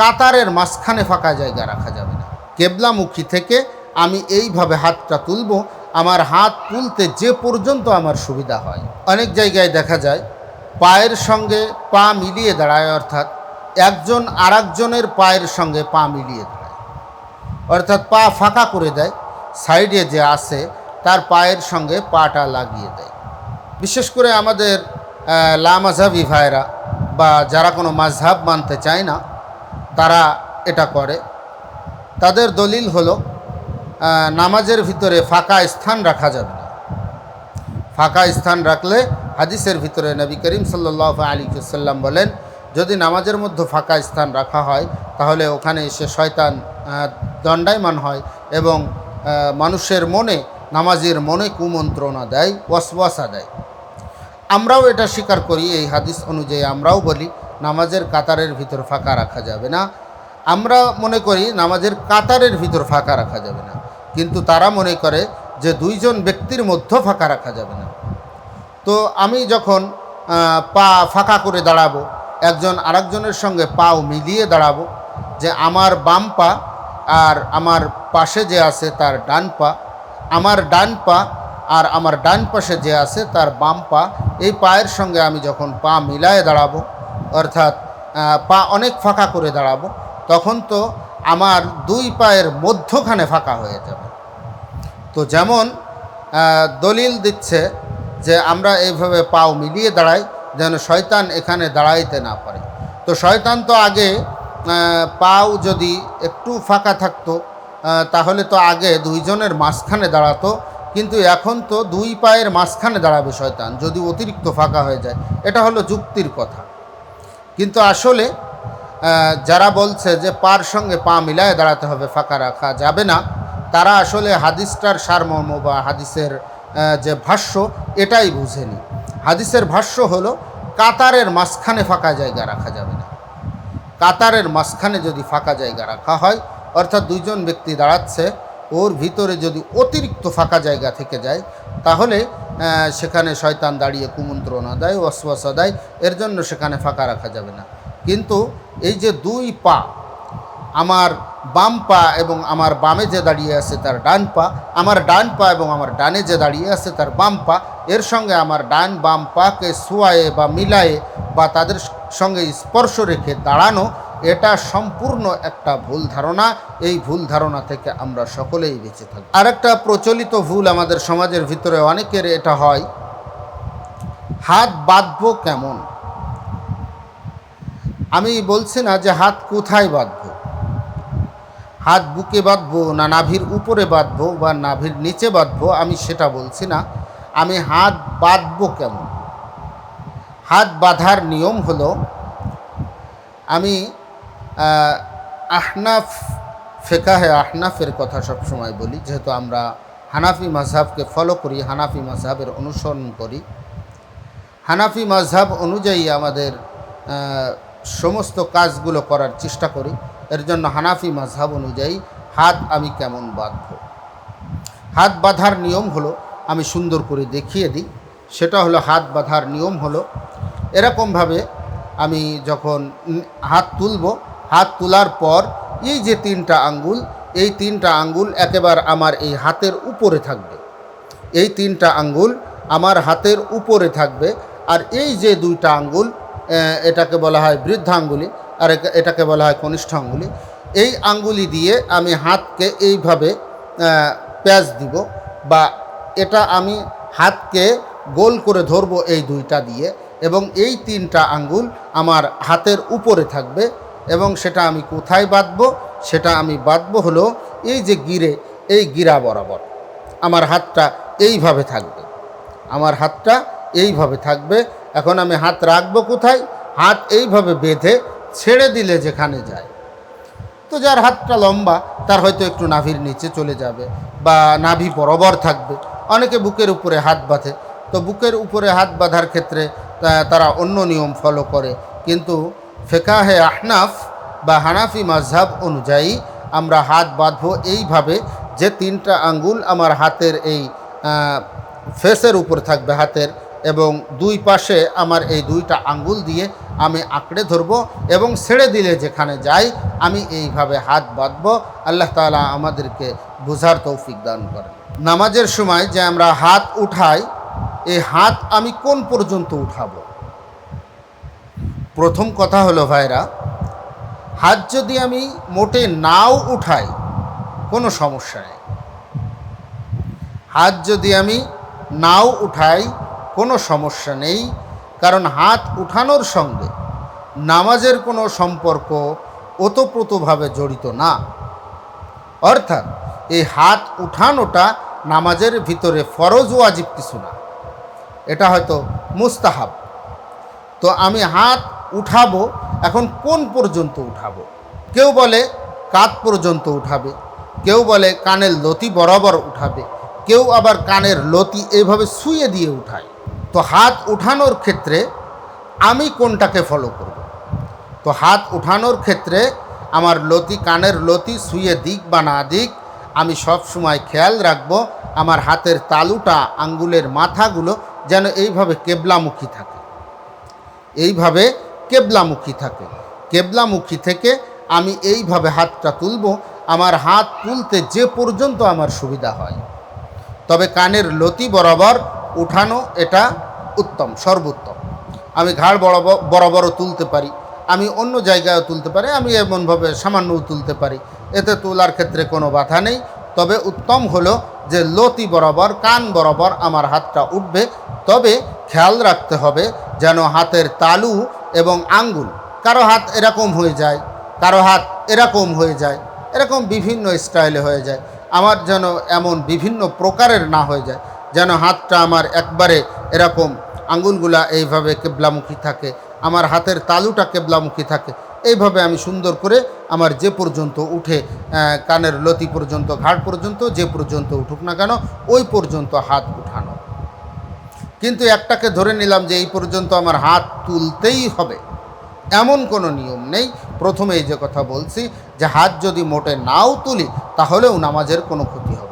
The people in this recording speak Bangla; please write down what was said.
কাতারের মাঝখানে ফাঁকা জায়গা রাখা যাবে না। কেবলামুখী থেকে আমি এইভাবে হাতটা তুলব, আমার হাত তুলতে যে পর্যন্ত আমার সুবিধা হয়। অনেক জায়গায় দেখা যায়, পায়ের সঙ্গে পা মিলিয়ে দাঁড়ায়, অর্থাৎ একজন আরেকজনের পায়ের সঙ্গে পা মিলিয়ে দাঁড়ায়। অর্থাৎ পা ফাঁকা করে দেয়, সাইডে যে আসে তার পায়ের সঙ্গে পাটা লাগিয়ে দেয়। বিশেষ করে আমাদের লামাঝাবি ভাইরা বা যারা কোনো মাঝহাব মানতে চায় না তারা এটা করে। তাদের দলিল হলো নামাজের ভিতরে ফাঁকা স্থান রাখা যাবে না। ফাঁকা স্থান রাখলে হাদিসের ভিতরে নবী করিম সাল্লাহ আলী সাল্লাম বলেন, যদি নামাজের মধ্যে ফাঁকা স্থান রাখা হয়, তাহলে ওখানে এসে শয়তান দণ্ডায়মান হয় এবং মানুষের মনে, নামাজের মনে কুমন্ত্রণা দেয়, ওয়াসওয়াসা দেয়। আমরাও এটা স্বীকার করি, এই হাদিস অনুযায়ী আমরাও বলি নামাজের কাতারের ভিতর ফাঁকা রাখা যাবে না। আমরা মনে করি নামাজের কাতারের ভিতর ফাঁকা রাখা যাবে না। কিন্তু তারা মনে করে যে দুইজন ব্যক্তির মধ্যে ফাঁকা রাখা যাবে না। তো আমি যখন পা ফাঁকা করে দাঁড়াবো, একজন আরেকজনের সঙ্গে পাও মিলিয়ে দাঁড়াবো, যে আমার বাম পা আর আমার পাশে যে আছে তার ডান পা, আমার ডান পা আর আমার ডান পাশে যে আছে তার বাম পা, এই পায়ের সঙ্গে আমি যখন পা মিলায়ে দাঁড়াবো অর্থাৎ পা অনেক ফাঁকা করে দাঁড়াবো, তখন তো আমার দুই পায়ের মধ্যখানে ফাঁকা হয়ে যাবে। তো যেমন দলিল দিচ্ছে যে আমরা এইভাবে পাও মিলিয়ে দাঁড়াই যেন শয়তান এখানে দাঁড়াইতে না পারে। তো শয়তান তো আগে পাও যদি একটু ফাঁকা থাকতো তাহলে তো আগে দুইজনের মাঝখানে দাঁড়াতো, কিন্তু এখন তো দুই পায়ের মাঝখানে দাঁড়াবে শয়তান, যদি অতিরিক্ত ফাঁকা হয়ে যায়। এটা হলো যুক্তির কথা। কিন্তু আসলে যারা বলছে যে পার সঙ্গে পা মিলায় দাঁড়াতে হবে, ফাঁকা রাখা যাবে না, তারা আসলে হাদিসটার সারমর্ম বা হাদিসের যে ভাষ্য, এটাই বুঝেনি। হাদিসের ভাষ্য হলো, কাতারের মাঝখানে ফাঁকা জায়গা রাখা যাবে না। কাতারের মাঝখানে যদি ফাঁকা জায়গা রাখা হয়, অর্থাৎ দুইজন ব্যক্তি দাঁড়াচ্ছে ওর ভিতরে যদি অতিরিক্ত ফাঁকা জায়গা থেকে যায়, তাহলে সেখানে শয়তান দাঁড়িয়ে কুমন্ত্রণা দেয়, ওয়াসওয়াসা দেয়, এর জন্য সেখানে ফাঁকা রাখা যাবে না। কিন্তু এই যে দুই পা, আমার বাম পা এবং আমার বামে যে দাঁড়িয়ে আছে তার ডান পা, আমার ডান পা এবং আমার ডানে যে দাঁড়িয়ে আছে তার বাম পা, এর সঙ্গে আমার ডান বাম পাকে শোয়ায়ে বা মিলায়ে বা তাদের সঙ্গে স্পর্শ রেখে দাঁড়ানো এটা সম্পূর্ণ একটা ভুল ধারণা। এই ভুল ধারণা থেকে আমরা সকলেই বেঁচে থাকি আরেকটা প্রচলিত ভুল আমাদের সমাজের ভিতরে অনেকের এটা হয়। হাত বাঁধবো কেমন? আমি বলছি না যে হাত কোথায় বাঁধবো? হাত বুকে বাঁধবো না নাভির উপরে বাঁধবো বা নাভির নিচে বাঁধবো? আমি সেটা বলছি না। আমি হাত বাঁধবো কেমন? হাত বাঁধার নিয়ম হলো, আমি আহনাফ, ফেকাহে আহনাফের কথা সবসময় বলি, যেহেতু আমরা হানাফি মাঝহাবকে ফলো করি, হানাফি মাঝহাবের অনুসরণ করি। হানাফি মাঝহাব অনুযায়ী আমাদের সমস্ত কাজগুলো করার চেষ্টা করি। এর জন্য হানাফি মাঝহাব অনুযায়ী হাত আমি কেমন বাঁধব? হাত বাঁধার নিয়ম হলো, আমি সুন্দর করে দেখিয়ে দিই। সেটা হলো হাত বাঁধার নিয়ম হলো, এরকমভাবে আমি যখন হাত তুলব হাত তোলার পর এই যে তিনটা আঙ্গুল, এই তিনটা আঙ্গুল একেবারে আমার এই হাতের উপরে থাকবে। এই তিনটা আঙ্গুল আমার হাতের উপরে থাকবে আর এই যে দুইটা আঙ্গুল এটাকে বলা হয় বৃদ্ধাঙ্গুলি আর এটাকে বলা হয় কনিষ্ঠ আঙ্গুলি এই আঙ্গুলি দিয়ে আমি হাতকে এইভাবে প্যাঁচ দিব বা এটা আমি হাতকে গোল করে ধরবো এই দুইটা দিয়ে এবং এই তিনটা আঙ্গুল আমার হাতের উপরে থাকবে এবং সেটা আমি কোথায় বাঁধবো, সেটা আমি বাঁধবো হলো এই যে গিরে, এই গিরা বরাবর। আমার হাতটা এইভাবে থাকবে। আমার হাতটা এইভাবে থাকবে। এখন আমি হাত রাখব কোথায়? হাত এইভাবে বেঁধে ছেড়ে দিলে যেখানে যায়। তো যার হাতটা লম্বা, তার হয়তো একটু নাভির নিচে চলে যাবে বা নাভি বরাবর থাকবে। অনেকে বুকের উপরে হাত বাঁধে। তো বুকের উপরে হাত বাঁধার ক্ষেত্রে তারা অন্য নিয়ম ফলো করে। কিন্তু ফেকাহে আহনাফ বা হানাফি মাঝহাব অনুযায়ী আমরা হাত বাঁধবো এইভাবে যে তিনটা আঙ্গুল আমার হাতের এই ফেসের উপর থাকবে হাতের এবং দুই পাশে আমার এই দুইটা আঙ্গুল দিয়ে আমি আঁকড়ে ধরবো এবং ছেড়ে দিলে যেখানে যাই আমি এইভাবে হাত বাঁধবো। আল্লাহ তাআলা আমাদেরকে বোঝার তৌফিক দান করেন। নামাজের সময় যে আমরা হাত উঠাই, এই হাত আমি কোন পর্যন্ত উঠাবো? প্রথম কথা হলো ভাইরা, হাত যদি আমি মোটে নাও উঠাই, কোনো সমস্যা নেই। হাত যদি আমি নাও উঠাই, কোনো সমস্যা নেই, কারণ হাত উঠানোর সঙ্গে নামাজের কোনো সম্পর্ক ওতপ্রোতভাবে জড়িত না। অর্থাৎ এই হাত উঠানোটা নামাজের ভিতরে ফরজ ওয়াজিব কিছু না। এটা হয়তো মুস্তাহাব। তো আমি হাত উঠাবো, এখন কোন পর্যন্ত উঠাবো? কেউ বলে কাত পর্যন্ত উঠাবে, কেউ বলে কানের লতি বরাবর উঠাবে, কেউ আবার কানের লতি এইভাবে শুয়ে দিয়ে উঠায়। তো হাত উঠানোর ক্ষেত্রে আমি কোনটাকে ফলো করব। তো হাত উঠানোর ক্ষেত্রে আমার লতি, কানের লতি শুয়ে দিক বা না দিক, আমি সব সময় খেয়াল রাখব, আমার হাতের তালুটা, আঙ্গুলের মাথাগুলো যেন এইভাবে কেবলামুখী থাকে। এইভাবে কেবলামুখী থাকে। কেবলামুখী থেকে আমি এইভাবে হাতটা তুলব, আমার হাত তুলতে যে পর্যন্ত আমার সুবিধা হয়। তবে কানের লতি বরাবর উঠানো এটা উত্তম, সর্বোত্তম। আমি ঘাড় বরাবর বরাবরও তুলতে পারি। আমি অন্য জায়গায়ও তুলতে পারি, আমি এমনভাবে সামান্যও তুলতে পারি। এতে তোলার ক্ষেত্রে কোনো বাধা নেই। তবে উত্তম হলো যে লতি বরাবর, কান বরাবর আমার হাতটা উঠবে। তবে খেয়াল রাখতে হবে যেন হাতের তালু এবং আঙ্গুল। কারও হাত এরকম হয়ে যায়, কারও হাত এরকম হয়ে যায়, এরকম বিভিন্ন স্টাইলে হয়ে যায়। আমার যেন এমন বিভিন্ন প্রকারের না হয়ে যায়, যেন হাতটা আমার একবারে এরকম আঙ্গুলগুলা এইভাবে কেবলামুখী থাকে, আমার হাতের তালুটা কেবলামুখী থাকে। এইভাবে আমি সুন্দর করে আমার যে পর্যন্ত উঠে কানের লতি পর্যন্ত ঘাট পর্যন্ত, যে পর্যন্ত উঠুক না কেন, ওই পর্যন্ত হাত উঠানো কিন্তু একটাকে ধরে নিলাম যে এই পর্যন্ত আমার হাত তুলতেই হবে এমন কোনো নিয়ম নেই প্রথমে এই যে কথা বলছি, যে হাত যদি মোটে নাও তুলি, তাহলেও নামাজের কোনো ক্ষতি হবে।